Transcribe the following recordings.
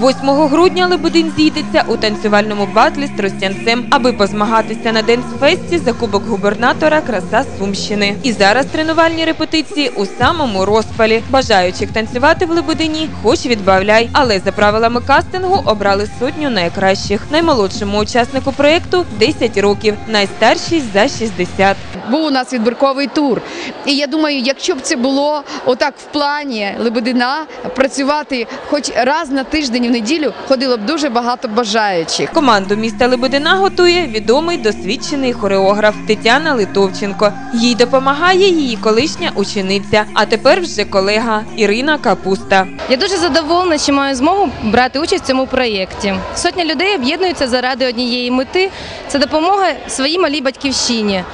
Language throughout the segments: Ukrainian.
8 грудня Лебедин зійдеться у танцювальному батлі з Тростянцем, аби позмагатися на Денсфесті за кубок губернатора Краса Сумщини. І зараз тренувальні репетиції у самому розпалі. Бажаючих танцювати в Лебедині, хоч відбавляй. Але за правилами кастингу обрали сотню найкращих. Наймолодшому учаснику проєкту 10 років, найстаршій за 60. Був у нас відбірковий тур. І я думаю, якщо б це було отак в плані Лебедина, працювати хоч раз на тиждень в неділю, ходило б дуже багато бажаючих. Команду міста Лебедина готує відомий досвідчений хореограф Тетяна Литовченко. Їй допомагає її колишня учениця, а тепер вже колега Ірина Капуста. Я дуже задоволена, що маю змогу брати участь в цьому проєкті. Сотня людей об'єднуються заради однієї мети це допомога своїй малій батьківщині.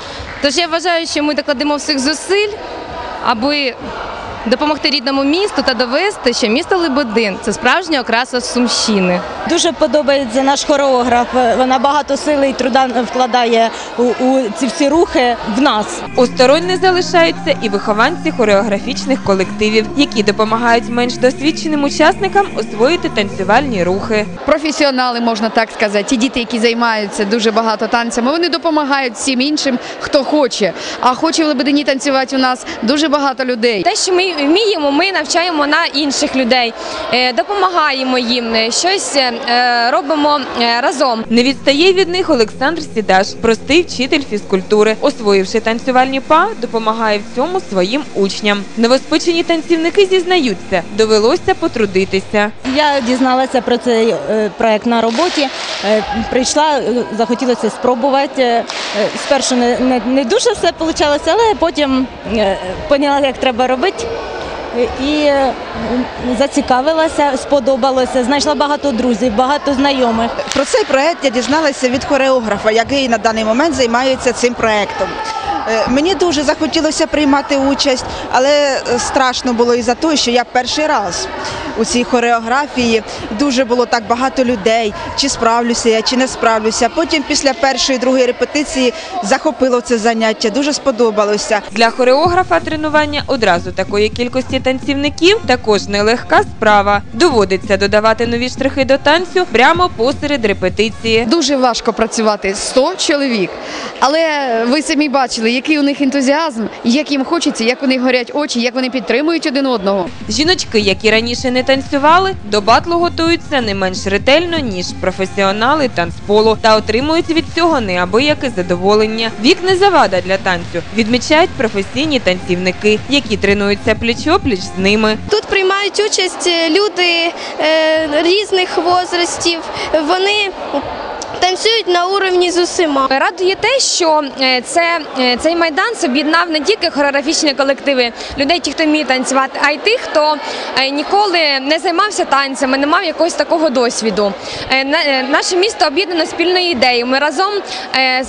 Тож я вважаю, що ми докладемо всіх зусиль, аби допомогти рідному місту та довести, що місто Лебедин це справжня окраса Сумщини. Дуже подобається наш хореограф. Вона багато сили і труда вкладає у, у ці всі рухи в нас. Осторонь не залишаються і вихованці хореографічних колективів, які допомагають менш досвідченим учасникам освоїти танцювальні рухи. Професіонали, можна так сказати, ті діти, які займаються дуже багато танцями, вони допомагають всім іншим, хто хоче. А хоче в Лебедині танцювати у нас дуже багато людей. Те, що ми вміємо, ми навчаємо на інших людей, е, допомагаємо їм, е, щось е, робимо разом. Не відстає від них Олександр Сідаш, простий вчитель фізкультури. Освоївши танцювальні па, допомагає в цьому своїм учням. Новоспечені танцівники зізнаються, довелося потрудитися. Я дізналася про цей проект на роботі. Прийшла, захотілося спробувати. Е, Спершу не, не, не дуже все вийшло, але потім е, поняла, як треба робити. І е, зацікавилася, сподобалося. Знайшла багато друзів, багато знайомих. Про цей проект я дізналася від хореографа, який на даний момент займається цим проектом. Е, Мені дуже захотілося приймати участь, але е, страшно було і за те, що я перший раз у цій хореографії дуже було так багато людей. Чи справлюся я, чи не справлюся. Потім після першої, другої репетиції захопило це заняття, дуже сподобалося. Для хореографа тренування одразу такої кількості танцівників також нелегка справа. Доводиться додавати нові штрихи до танцю прямо посеред репетиції. Дуже важко працювати 100 чоловік, але ви самі бачили, який у них ентузіазм, як їм хочеться, як у них горять очі, як вони підтримують один одного. Жіночки, які раніше не танцювали, до батлу готуються не менш ретельно, ніж професіонали танцполу та отримують від цього неабияке задоволення. Вік не завада для танцю, відмічають професійні танцівники, які тренуються пліч-опліч з ними. Тут приймають участь люди е, різних возрастів. Вони танцюють на уровні з усіма. Радує те, що е, це, е, цей майдан об'єднав не тільки хореографічні колективи людей, ті, хто вміє танцювати, а й тих, хто е, ніколи не займався танцями, не мав якогось такого досвіду. На- Наше місто об'єднано спільною ідеєю. Ми разом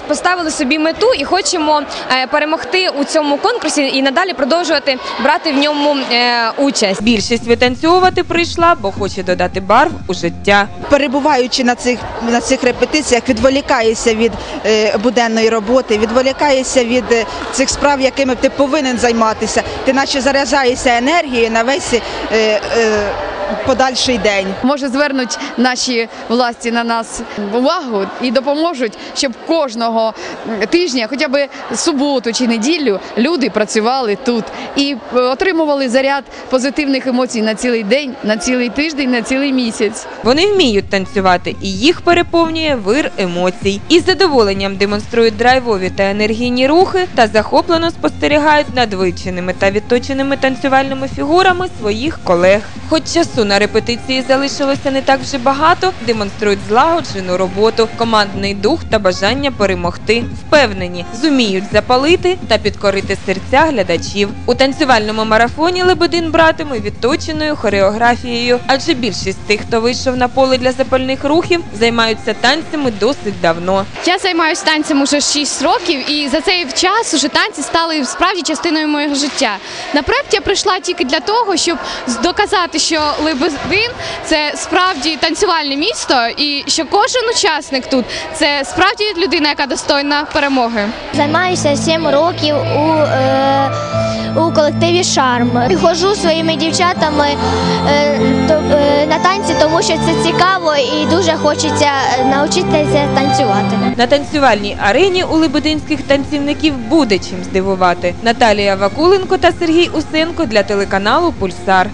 поставили собі мету і хочемо перемогти у цьому конкурсі і надалі продовжувати брати в ньому участь. Більшість витанцьовувати прийшла, бо хоче додати барв у життя. перебуваючи на цих на цих репетиціях, відволікаєшся від е, буденної роботи, відволікаєшся від е, цих справ, якими ти повинен займатися. Ти наче заряджаєшся енергією на весь е, подальший день. Може звернуть наші власті на нас увагу і допоможуть, щоб кожного тижня, хоча б суботу чи неділю, люди працювали тут і е, отримували заряд позитивних емоцій на цілий день, на цілий тиждень, на цілий місяць. Вони вміють танцювати, і їх переповнює вир емоцій. Із задоволенням демонструють драйвові та енергійні рухи та захоплено спостерігають над вивченими та відточеними танцювальними фігурами своїх колег. Хоч часу на репетиції залишилося не так вже багато, демонструють злагоджену роботу, командний дух та бажання перемогти. Впевнені, зуміють запалити та підкорити серця глядачів. У танцювальному марафоні Лебедин братиме відточеною хореографією, адже більшість тих, хто вийшов на поле для запальних рухів, займаються танцями досить давно. Я займаюся танцем уже 6 років, і за цей час уже танці стали справді частиною моєго життя. На я прийшла тільки для того, щоб доказати, що Лебедин – це справді танцювальне місто, і що кожен учасник тут це справді людина, яка достойна перемоги. Займаюся 7 років у, е, у колективі Шарм. Ходжу своїми дівчатами е, то- е, на танці, тому що це цікаво і дуже хочеться е, навчитися танцювати. На танцювальній арені у лебединських танцівників буде чим здивувати. Наталія Вакуленко та Сергій Усенко для телеканалу Пульсар.